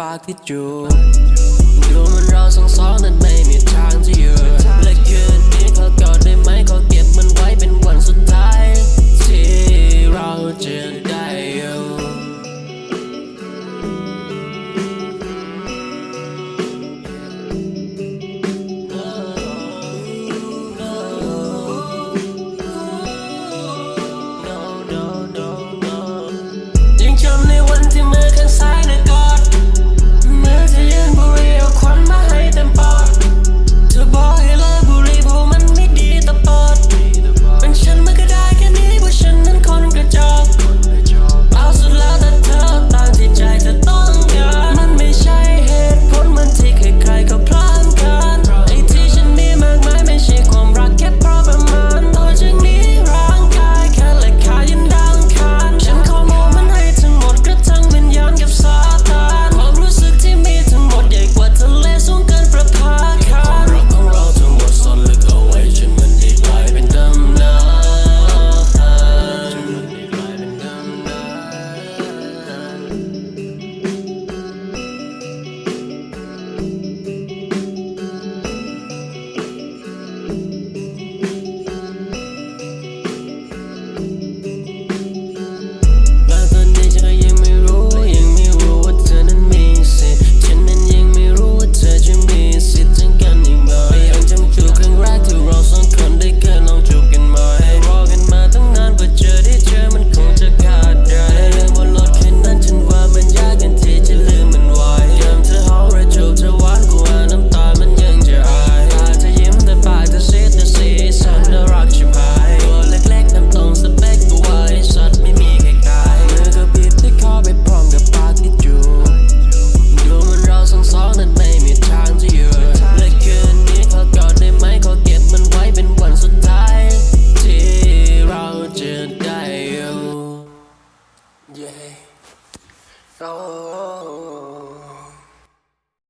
ปากที่จูดูมันเราสองสองนั้นไม่มีทางจะหยุดและคืนนี้ขอกอดได้ไหมขอเก็บมันไว้เป็นวันสุดท้าย ที่เราจะได้อยู่ยิ่งจำในวันที่ไม่